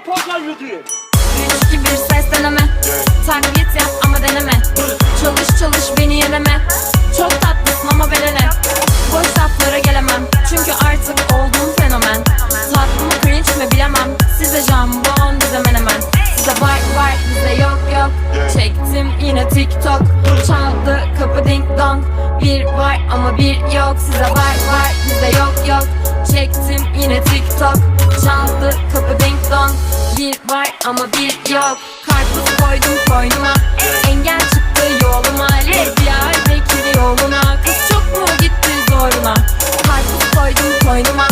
3 2 1 ses deneme. Taklit yap ama deneme. Çalış çalış beni yeneme. Çok tatlısın ama ben ne Boş laflara gelemem. Çünkü artık oldum fenomen. Tatlımı cringe mi bilemem. Size jambon bize menemen. Size var var bize yok yok. Çektim yine tiktok. Çaldı kapı ding dong. Bir var ama bir yok. Size var var bize yok yok. Çektim yine tiktok. Çaldı var ama bir yok. Karpuz koydum koynuma Engel çıktı yoluma. Lezbiyer Bekir yoluna Kız çok mu gitti zoruna? Karpuz koydum koynuma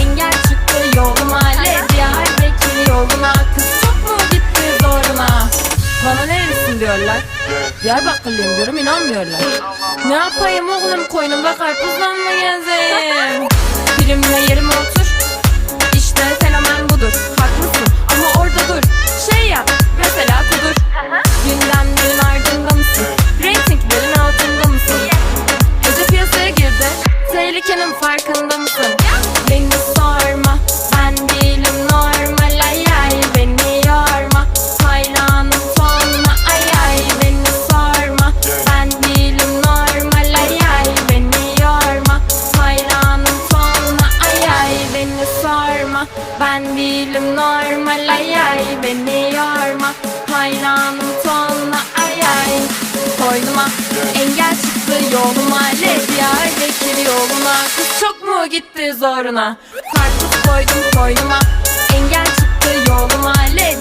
Engel çıktı yoluma. Lezbiyer Bekir yoluna Kız çok mu gitti zoruna? Bana nerelisin diyorlar. Diyarbakırlıyım diyorum inanmıyorlar. Ne yapayım oğlum koynumda karpuzla mı gezeyim? Primle yerime otur Tehlikenin farkında mısın? Beni sorma Ben değilim normal ay ay. Beni yorma Hayranım tonla ay ay. Beni sorma Ben değilim normal ay ay. Beni yorma Hayranım tonla ay ay. Beni sorma Ben değilim normal ay ay. Beni yorma Hayranım tonla ay ay. Koynuma engel çıktı yoluma Lezbiyer bekir yoluna Kız çok mu gitti zoruna? Karpuz koydum koynuma Engel çıktı yoluma Lezbiyer